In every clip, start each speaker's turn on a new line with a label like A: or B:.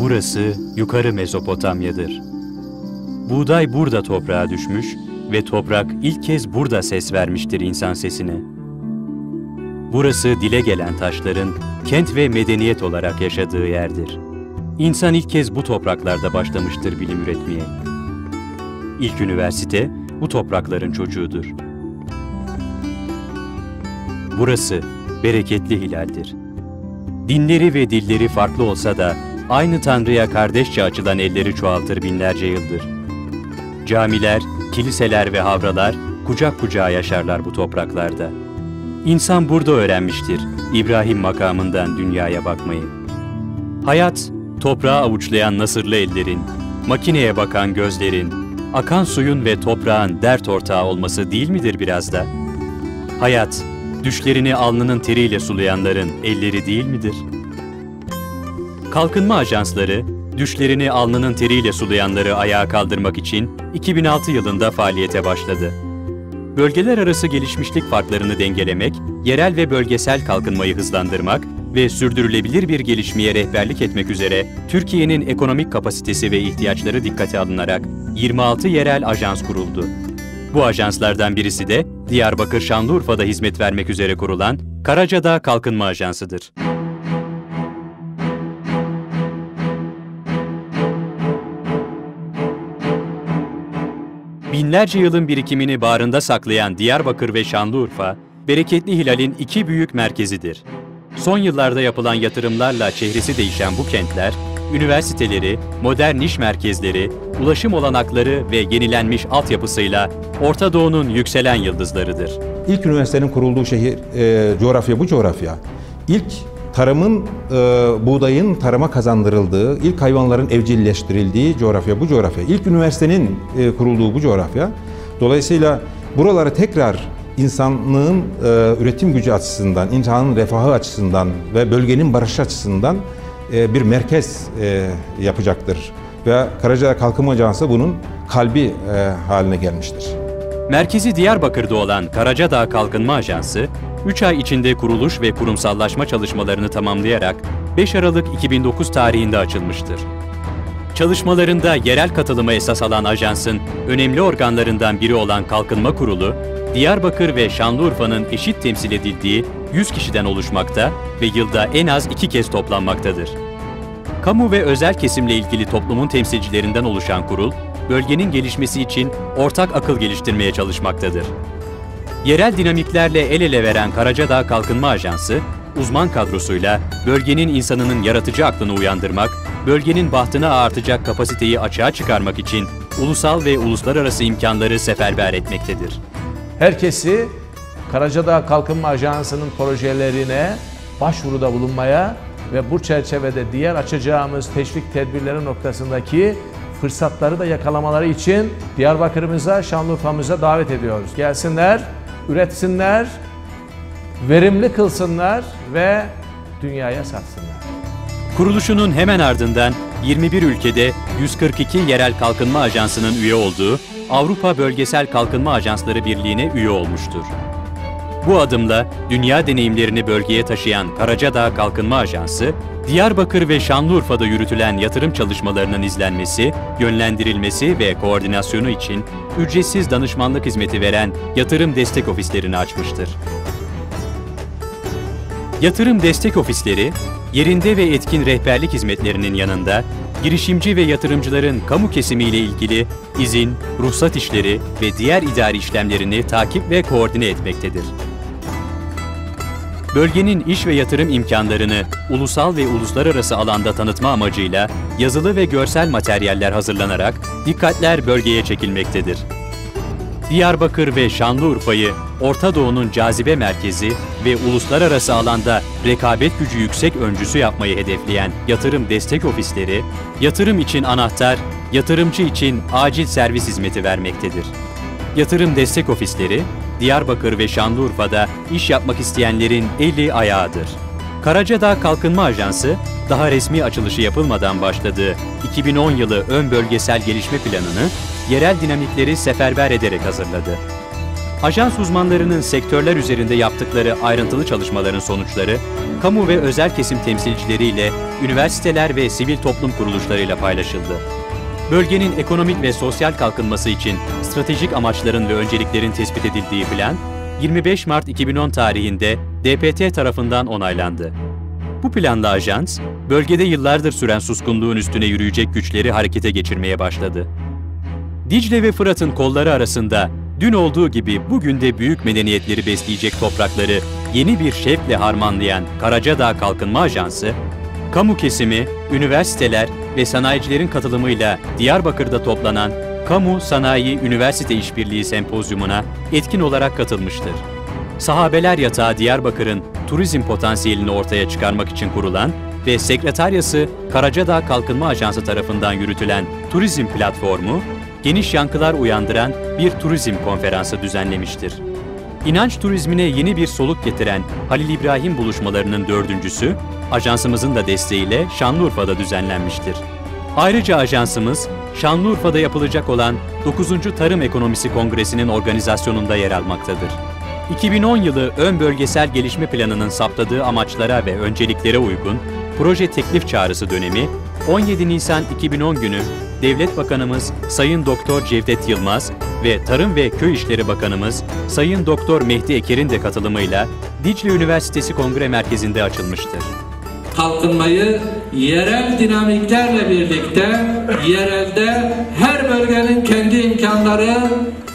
A: Burası yukarı Mezopotamya'dır. Buğday burada toprağa düşmüş ve toprak ilk kez burada ses vermiştir insan sesine. Burası dile gelen taşların kent ve medeniyet olarak yaşadığı yerdir. İnsan ilk kez bu topraklarda başlamıştır bilim üretmeye. İlk üniversite bu toprakların çocuğudur. Burası bereketli hilaldir. Dinleri ve dilleri farklı olsa da aynı Tanrı'ya kardeşçe açılan elleri çoğaltır binlerce yıldır. Camiler, kiliseler ve havralar kucak kucağa yaşarlar bu topraklarda. İnsan burada öğrenmiştir İbrahim makamından dünyaya bakmayı. Hayat, toprağı avuçlayan nasırlı ellerin, makineye bakan gözlerin, akan suyun ve toprağın dert ortağı olması değil midir biraz da? Hayat, düşlerini alnının teriyle sulayanların elleri değil midir? Kalkınma ajansları, düşlerini alnının teriyle sulayanları ayağa kaldırmak için 2006 yılında faaliyete başladı. Bölgeler arası gelişmişlik farklarını dengelemek, yerel ve bölgesel kalkınmayı hızlandırmak ve sürdürülebilir bir gelişmeye rehberlik etmek üzere Türkiye'nin ekonomik kapasitesi ve ihtiyaçları dikkate alınarak 26 yerel ajans kuruldu. Bu ajanslardan birisi de Diyarbakır Şanlıurfa'da hizmet vermek üzere kurulan Karacadağ Kalkınma Ajansı'dır. Binlerce yılın birikimini bağrında saklayan Diyarbakır ve Şanlıurfa, bereketli hilalin iki büyük merkezidir. Son yıllarda yapılan yatırımlarla çehresi değişen bu kentler, üniversiteleri, modern iş merkezleri, ulaşım olanakları ve yenilenmiş altyapısıyla Orta Doğu'nun yükselen yıldızlarıdır.
B: İlk üniversitenin kurulduğu şehir, e, coğrafya bu coğrafya. İlk tarımın, e, buğdayın tarıma kazandırıldığı, ilk hayvanların evcilleştirildiği coğrafya bu coğrafya. İlk üniversitenin e, kurulduğu bu coğrafya. Dolayısıyla buraları tekrar insanlığın e, üretim gücü açısından, insanın refahı açısından ve bölgenin barış açısından e, bir merkez e, yapacaktır. Ve Karacadağ Kalkınma Ajansı bunun kalbi e, haline gelmiştir.
A: Merkezi Diyarbakır'da olan Karacadağ Kalkınma Ajansı, 3 ay içinde kuruluş ve kurumsallaşma çalışmalarını tamamlayarak 5 Aralık 2009 tarihinde açılmıştır. Çalışmalarında yerel katılımı esas alan ajansın önemli organlarından biri olan Kalkınma Kurulu, Diyarbakır ve Şanlıurfa'nın eşit temsil edildiği 100 kişiden oluşmakta ve yılda en az iki kez toplanmaktadır. Kamu ve özel kesimle ilgili toplumun temsilcilerinden oluşan kurul, bölgenin gelişmesi için ortak akıl geliştirmeye çalışmaktadır. Yerel dinamiklerle el ele veren Karacadağ Kalkınma Ajansı, uzman kadrosuyla bölgenin insanının yaratıcı aklını uyandırmak, bölgenin bahtına artacak kapasiteyi açığa çıkarmak için ulusal ve uluslararası imkanları seferber etmektedir.
C: Herkesi Karacadağ Kalkınma Ajansı'nın projelerine başvuruda bulunmaya ve bu çerçevede diğer açacağımız teşvik tedbirleri noktasındaki fırsatları da yakalamaları için Diyarbakır'ımıza, Şanlıurfa'mıza davet ediyoruz. Gelsinler, üretsinler, verimli kılsınlar ve dünyaya satsınlar.
A: Kuruluşunun hemen ardından 21 ülkede 142 yerel kalkınma ajansının üye olduğu Avrupa Bölgesel Kalkınma Ajansları Birliği'ne üye olmuştur. Bu adımla dünya deneyimlerini bölgeye taşıyan Karacadağ Kalkınma Ajansı, Diyarbakır ve Şanlıurfa'da yürütülen yatırım çalışmalarının izlenmesi, yönlendirilmesi ve koordinasyonu için ücretsiz danışmanlık hizmeti veren yatırım destek ofislerini açmıştır. Yatırım destek ofisleri, yerinde ve etkin rehberlik hizmetlerinin yanında girişimci ve yatırımcıların kamu kesimiyle ilgili izin, ruhsat işleri ve diğer idari işlemlerini takip ve koordine etmektedir. Bölgenin iş ve yatırım imkanlarını ulusal ve uluslararası alanda tanıtma amacıyla yazılı ve görsel materyaller hazırlanarak dikkatler bölgeye çekilmektedir. Diyarbakır ve Şanlıurfa'yı Orta Doğu'nun cazibe merkezi ve uluslararası alanda rekabet gücü yüksek öncüsü yapmayı hedefleyen yatırım destek ofisleri, yatırım için anahtar, yatırımcı için acil servis hizmeti vermektedir. Yatırım destek ofisleri, Diyarbakır ve Şanlıurfa'da iş yapmak isteyenlerin eli ayağıdır. Karacadağ Kalkınma Ajansı, daha resmi açılışı yapılmadan başladığı 2010 yılı ön bölgesel gelişme planını yerel dinamikleri seferber ederek hazırladı. Ajans uzmanlarının sektörler üzerinde yaptıkları ayrıntılı çalışmaların sonuçları, kamu ve özel kesim temsilcileriyle, üniversiteler ve sivil toplum kuruluşlarıyla paylaşıldı. Bölgenin ekonomik ve sosyal kalkınması için stratejik amaçların ve önceliklerin tespit edildiği plan, 25 Mart 2010 tarihinde DPT tarafından onaylandı. Bu planla ajans, bölgede yıllardır süren suskunluğun üstüne yürüyecek güçleri harekete geçirmeye başladı. Dicle ve Fırat'ın kolları arasında dün olduğu gibi bugün de büyük medeniyetleri besleyecek toprakları yeni bir şevkle harmanlayan Karacadağ Kalkınma Ajansı, kamu kesimi, üniversiteler ve sanayicilerin katılımıyla Diyarbakır'da toplanan Kamu Sanayi Üniversite İşbirliği Sempozyumuna etkin olarak katılmıştır. Sahabeler Yatağı Diyarbakır'ın turizm potansiyelini ortaya çıkarmak için kurulan ve sekreteryası Karacadağ Kalkınma Ajansı tarafından yürütülen turizm platformu, geniş yankılar uyandıran bir turizm konferansı düzenlemiştir. İnanç turizmine yeni bir soluk getiren Halil İbrahim buluşmalarının dördüncüsü, ajansımızın da desteğiyle Şanlıurfa'da düzenlenmiştir. Ayrıca ajansımız, Şanlıurfa'da yapılacak olan 9. Tarım Ekonomisi Kongresi'nin organizasyonunda yer almaktadır. 2010 yılı ön bölgesel gelişme planının saptadığı amaçlara ve önceliklere uygun proje teklif çağrısı dönemi 17 Nisan 2010 günü Devlet Bakanımız Sayın Doktor Cevdet Yılmaz ve Tarım ve Köy İşleri Bakanımız Sayın Doktor Mehdi Eker'in de katılımıyla Dicle Üniversitesi Kongre Merkezi'nde açılmıştır.
D: Kalkınmayı yerel dinamiklerle birlikte yerelde her bölgenin kendi imkanları,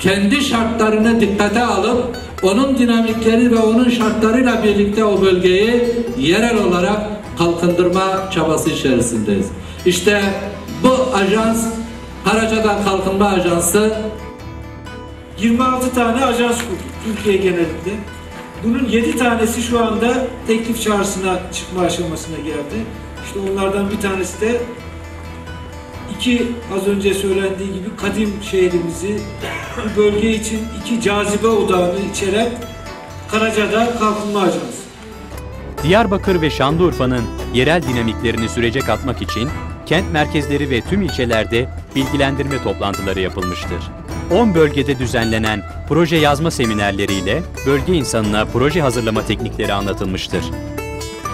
D: kendi şartlarını dikkate alıp onun dinamikleri ve onun şartlarıyla birlikte o bölgeyi yerel olarak kalkındırma çabası içerisindeyiz. İşte ajans Karacadağ Kalkınma Ajansı
E: 26 tane ajans kurduk Türkiye genelinde. Bunun 7 tanesi şu anda teklif çağrısına çıkma aşamasına geldi. İşte onlardan bir tanesi de iki az önce söylendiği gibi kadim şehrimizi bu bölge için iki cazibe odağını içeren Karacadağ Kalkınma Ajansı.
A: Diyarbakır ve Şanlıurfa'nın yerel dinamiklerini sürece katmak için kent merkezleri ve tüm ilçelerde bilgilendirme toplantıları yapılmıştır. 10 bölgede düzenlenen proje yazma seminerleriyle bölge insanına proje hazırlama teknikleri anlatılmıştır.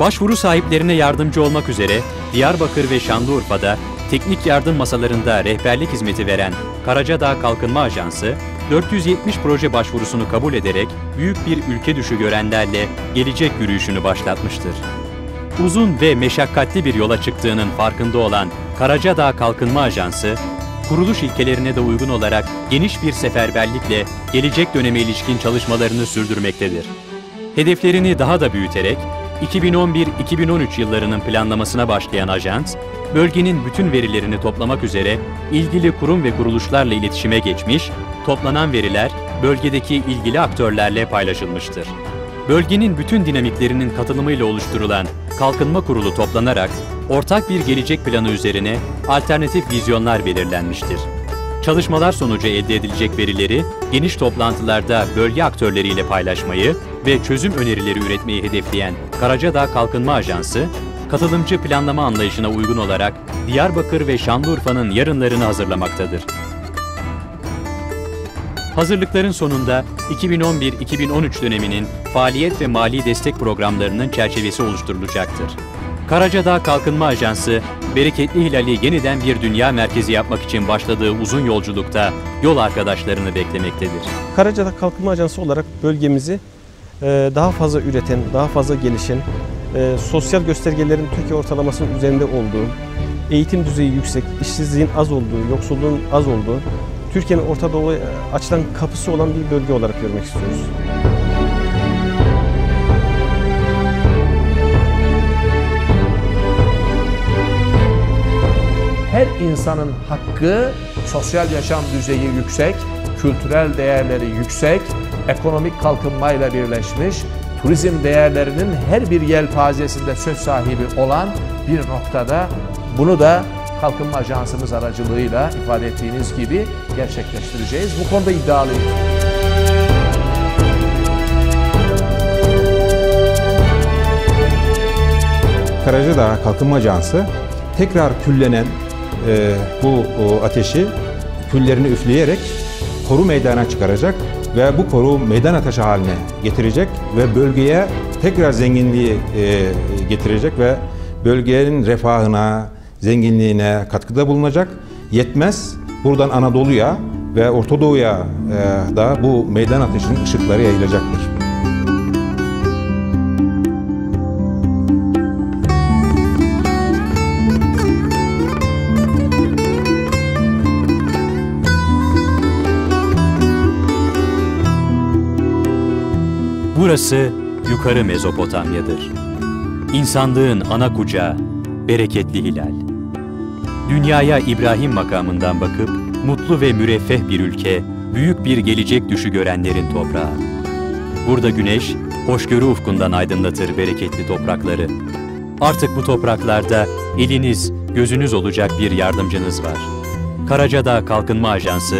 A: Başvuru sahiplerine yardımcı olmak üzere Diyarbakır ve Şanlıurfa'da teknik yardım masalarında rehberlik hizmeti veren Karacadağ Kalkınma Ajansı, 470 proje başvurusunu kabul ederek büyük bir ülke düşü görenlerle gelecek yürüyüşünü başlatmıştır. Uzun ve meşakkatli bir yola çıktığının farkında olan Karacadağ Kalkınma Ajansı, kuruluş ilkelerine de uygun olarak geniş bir seferberlikle gelecek döneme ilişkin çalışmalarını sürdürmektedir. Hedeflerini daha da büyüterek 2011-2013 yıllarının planlamasına başlayan ajans, bölgenin bütün verilerini toplamak üzere ilgili kurum ve kuruluşlarla iletişime geçmiş, toplanan veriler bölgedeki ilgili aktörlerle paylaşılmıştır. Bölgenin bütün dinamiklerinin katılımıyla oluşturulan Kalkınma Kurulu toplanarak ortak bir gelecek planı üzerine alternatif vizyonlar belirlenmiştir. Çalışmalar sonucu elde edilecek verileri geniş toplantılarda bölge aktörleriyle paylaşmayı ve çözüm önerileri üretmeyi hedefleyen Karacadağ Kalkınma Ajansı, katılımcı planlama anlayışına uygun olarak Diyarbakır ve Şanlıurfa'nın yarınlarını hazırlamaktadır. Hazırlıkların sonunda 2011-2013 döneminin faaliyet ve mali destek programlarının çerçevesi oluşturulacaktır. Karacadağ Kalkınma Ajansı, Bereketli Hilal'i yeniden bir dünya merkezi yapmak için başladığı uzun yolculukta yol arkadaşlarını beklemektedir.
F: Karacadağ Kalkınma Ajansı olarak bölgemizi e, daha fazla üreten, daha fazla gelişen, e, sosyal göstergelerin Türkiye ortalamasının üzerinde olduğu, eğitim düzeyi yüksek, işsizliğin az olduğu, yoksulluğun az olduğu, Türkiye'nin Orta Doğu'ya açılan kapısı olan bir bölge olarak görmek istiyoruz.
C: Her insanın hakkı, sosyal yaşam düzeyi yüksek, kültürel değerleri yüksek, ekonomik kalkınmayla birleşmiş, turizm değerlerinin her bir yelpazesinde söz sahibi olan bir noktada bunu da Kalkınma Ajansımız aracılığıyla ifade ettiğiniz gibi gerçekleştireceğiz. Bu konuda iddialıyız.
B: Karacadağ Kalkınma Ajansı tekrar küllenen e, bu o, ateşi küllerini üfleyerek koru meydana çıkaracak ve bu koru meydan ateşi haline getirecek ve bölgeye tekrar zenginliği e, getirecek ve bölgenin refahına, zenginliğine katkıda bulunacak. Yetmez, buradan Anadolu'ya ve Orta Doğu'ya e, da bu meydan ateşinin ışıkları yayılacaktır.
A: Burası yukarı Mezopotamya'dır. İnsanlığın ana kucağı, bereketli hilal. Dünyaya İbrahim makamından bakıp mutlu ve müreffeh bir ülke, büyük bir gelecek düşü görenlerin toprağı. Burada güneş, hoşgörü ufkundan aydınlatır bereketli toprakları. Artık bu topraklarda eliniz, gözünüz olacak bir yardımcınız var. Karacadağ Kalkınma Ajansı,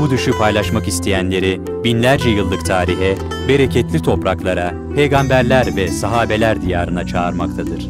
A: bu düşü paylaşmak isteyenleri binlerce yıllık tarihe, bereketli topraklara, peygamberler ve sahabeler diyarına çağırmaktadır.